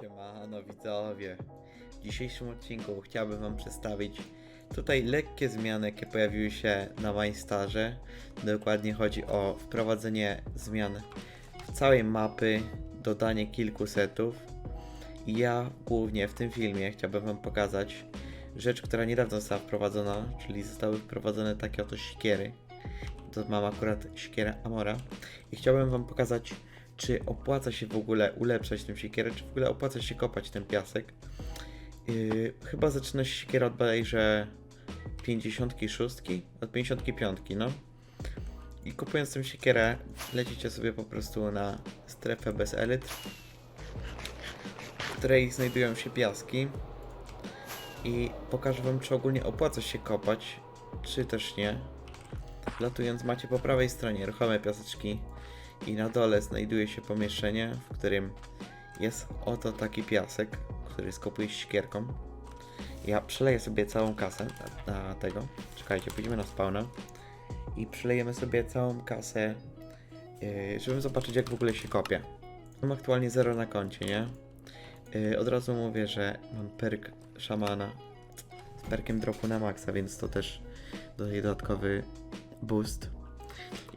Siemano widzowie. W dzisiejszym odcinku chciałbym wam przedstawić tutaj lekkie zmiany, jakie pojawiły się na Mindstarze. Dokładnie chodzi o wprowadzenie zmian w całej mapy, dodanie kilku setów. I ja głównie w tym filmie chciałbym wam pokazać rzecz, która niedawno została wprowadzona, czyli zostały wprowadzone takie oto sikiery. To mam akurat siekierę Amora i chciałbym wam pokazać czy opłaca się w ogóle ulepszać tę siekierę, czy w ogóle opłaca się kopać ten piasek. Yy, chyba zaczyna się siekiera od bodajże 56, od 55, no. I kupując tę siekierę, lecicie sobie po prostu na strefę bez elytr, w której znajdują się piaski. I pokażę wam, czy ogólnie opłaca się kopać, czy też nie. Latując macie po prawej stronie ruchome piaseczki i na dole znajduje się pomieszczenie, w którym jest oto taki piasek, który skopuje ścierką. Ja przeleję sobie całą kasę na, tego. Czekajcie, pójdziemy na spawna i przelejemy sobie całą kasę, yy, żeby zobaczyć jak w ogóle się kopie. Mam aktualnie zero na koncie, nie? Yy, od razu mówię, że mam perk szamana z perkiem dropu na maksa, więc to też dodatkowy boost.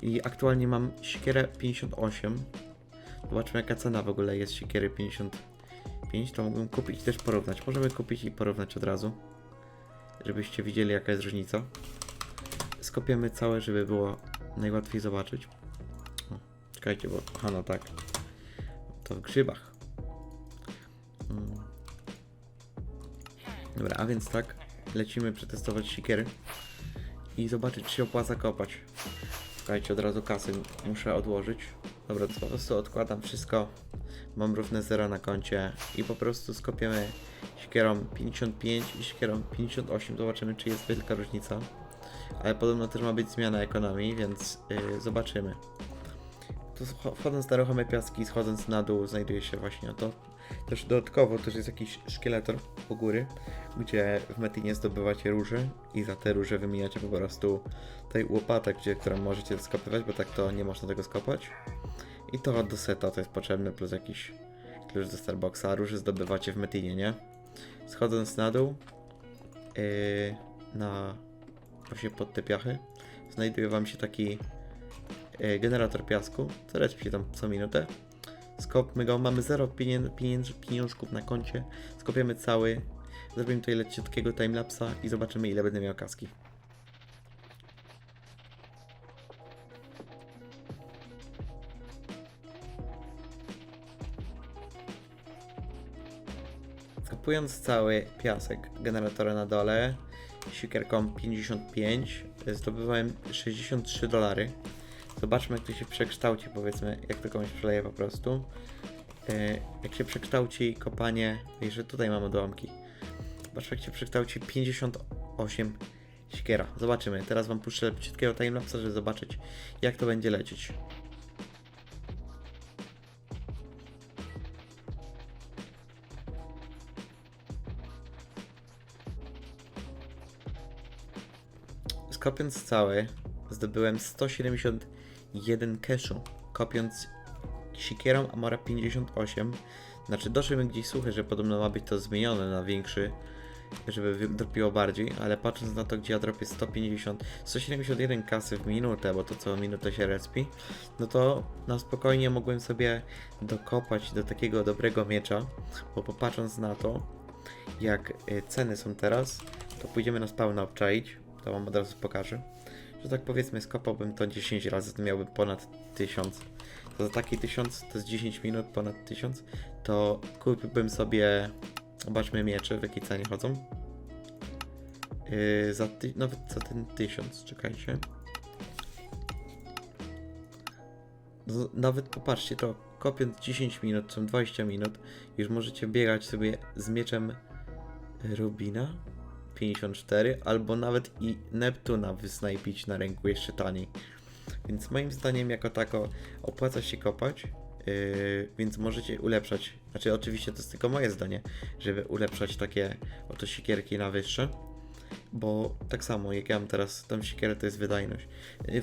I aktualnie mam siekierę 58. Zobaczmy jaka cena w ogóle jest siekiery 55. To mógłbym kupić i też porównać. Możemy kupić i porównać od razu. Żebyście widzieli jaka jest różnica. Skopiemy całe, żeby było najłatwiej zobaczyć. O, czekajcie, bo aha no tak. To w grzybach. Mm. Dobra, a więc tak. Lecimy przetestować siekiery. I zobaczyć czy się opłaca kopać. Czekajcie, od razu kasy muszę odłożyć. Dobra, to po prostu odkładam wszystko. Mam równe zero na koncie i po prostu skopiemy siekierą 55 i siekierą 58. Zobaczymy, czy jest wielka różnica. Ale podobno też ma być zmiana ekonomii, więc yy, zobaczymy. Tu wchodząc na ruchome piaski, schodząc na dół, znajduje się właśnie to. Też dodatkowo też jest jakiś szkieletor u góry, gdzie w Metinie zdobywacie róże i za te róże wymieniacie po prostu tej łopatę, gdzie, którą możecie skopywać, bo tak to nie można tego skopać. I to do seta to jest potrzebne, plus jakiś klucz do Starbucksa. Róże zdobywacie w Metinie, nie? Schodząc na dół, yy, na właśnie pod te piachy, znajduje wam się taki yy, generator piasku, co respi się tam co minutę. Skopmy go, mamy 0 pieniędzy, pieniążków na koncie, skopiemy cały, zrobimy tutaj leciutkiego timelapsa i zobaczymy ile będę miał kaski. Kopując cały piasek generatora na dole, siekierką 55, zdobywałem 63 dolary. Zobaczmy, jak to się przekształci, powiedzmy, jak to komuś przeleje po prostu. E, Jak się przekształci kopanie, że tutaj mamy dołamki. Zobaczmy, jak się przekształci 58 siekiera. Zobaczymy. Teraz wam puszczę leciutkiego timelapsa, żeby zobaczyć, jak to będzie lecieć. Skopiąc cały, zdobyłem 171 cashu. Kopiąc siekierą Amora 58, znaczy doszły mi gdzieś słuchy, że podobno ma być to zmienione na większy, żeby dropiło bardziej, ale patrząc na to, gdzie ja dropię 150, 171 kasy w minutę, bo to co minutę się respi, no to na spokojnie mogłem sobie dokopać do takiego dobrego miecza, bo popatrząc na to, jak y, ceny są teraz, to pójdziemy na spawna obczaić, to wam od razu pokażę. Że tak powiedzmy, skopałbym to 10 razy, to miałbym ponad 1000. To za taki 1000 to jest 10 minut, ponad 1000. To kupiłbym sobie, zobaczmy miecze, w jakiej cenie chodzą. Yy, za ty, nawet za ten 1000, czekajcie. No, nawet popatrzcie, to kopiąc 10 minut, są 20 minut, już możecie biegać sobie z mieczem Rubina 54, albo nawet i Neptuna wysnajpić na ręku jeszcze taniej. Więc moim zdaniem jako tako opłaca się kopać, yy, więc możecie ulepszać, znaczy oczywiście to jest tylko moje zdanie, żeby ulepszać takie oto sikierki na wyższe. Bo tak samo jak ja mam teraz tą siekierę, to jest wydajność.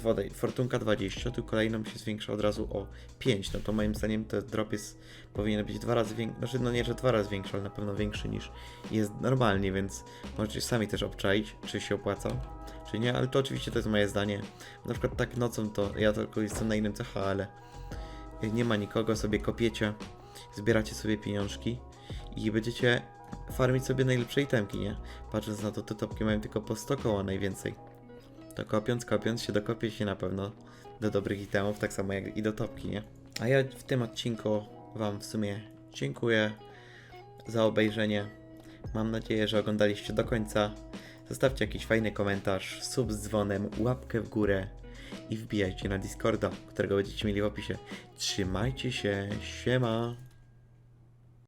Wodaj, Fortunka 20, tu kolejną się zwiększa od razu o 5. No to moim zdaniem to drop jest, powinien być dwa razy większy. Znaczy, no nie, że dwa razy większy, ale na pewno większy niż jest normalnie, więc możecie sami też obczaić, czy się opłaca, czy nie. Ale to oczywiście to jest moje zdanie. Na przykład tak nocą to ja tylko jestem na innym CH, ale nie ma nikogo, sobie kopiecie, zbieracie sobie pieniążki i będziecie farmić sobie najlepsze itemki, nie? Patrząc na to, te topki mają tylko po 100 koła najwięcej. To kopiąc, kopiąc się dokopie się na pewno do dobrych itemów, tak samo jak i do topki, nie? A ja w tym odcinku Wam w sumie dziękuję za obejrzenie. Mam nadzieję, że oglądaliście do końca. Zostawcie jakiś fajny komentarz, sub z dzwonem, łapkę w górę i wbijajcie na Discorda, którego będziecie mieli w opisie. Trzymajcie się, siema!